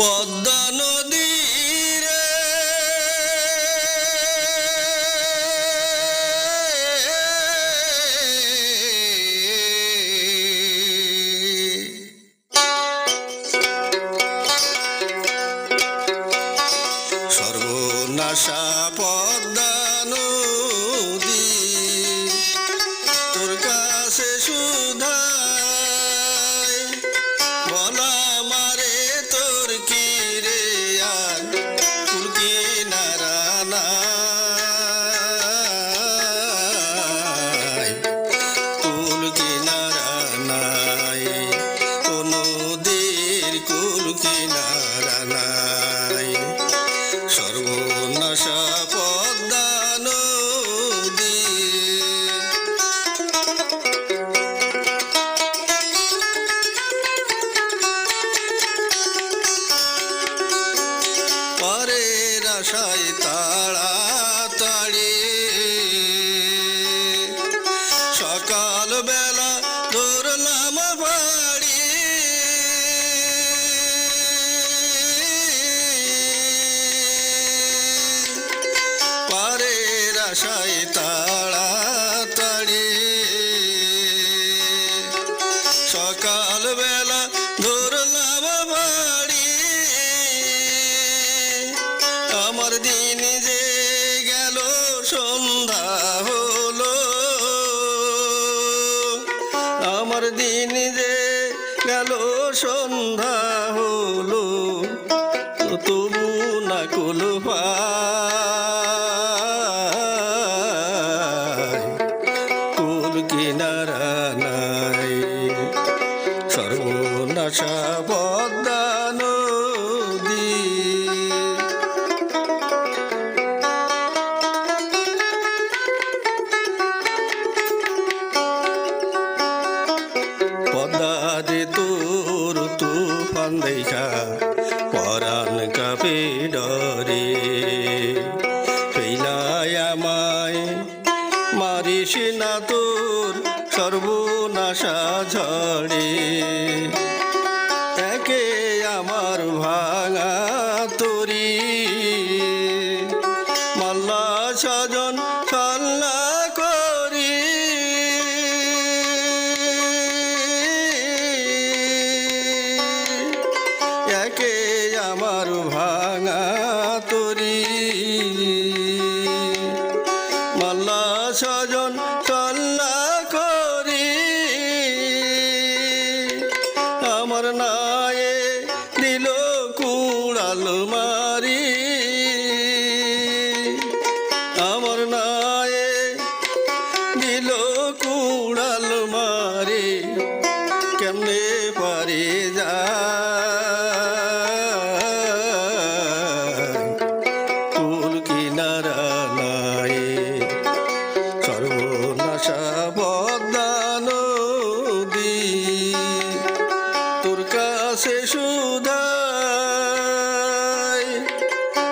পদ্মা নদীর সর্বনাশা পদ্মা নদী তোর কাছে সুধাই বলা পদ্মা নদী। পরের আশায় তাড়াতাড়ি আশায় তাড়াতাড়ি। সকাল বেলা ধরলাম বাড়ি। আমার দিন যে গেল, সন্ধ্যা হলো। আমার দিন যে গেল, সন্ধ্যা হলো। তবু পদ্মা নদী। তোর তুফান দেখা পরাণ কাপে ডরে। ফেলায় আমায় না তোর সর্বনাশা ঝড়ে। আমার ভাঙা তরি। মাল্লা সাজন সাল্লা করি। একে আমার ভাঙা তরি। মাল্লা সাজন সাল্লা কুড়াল মারি আমার নায়ে দিল কুড়াল মারি কেমনে পারে যা কুল কিনারা নাই সর্বনাশা পদ্মা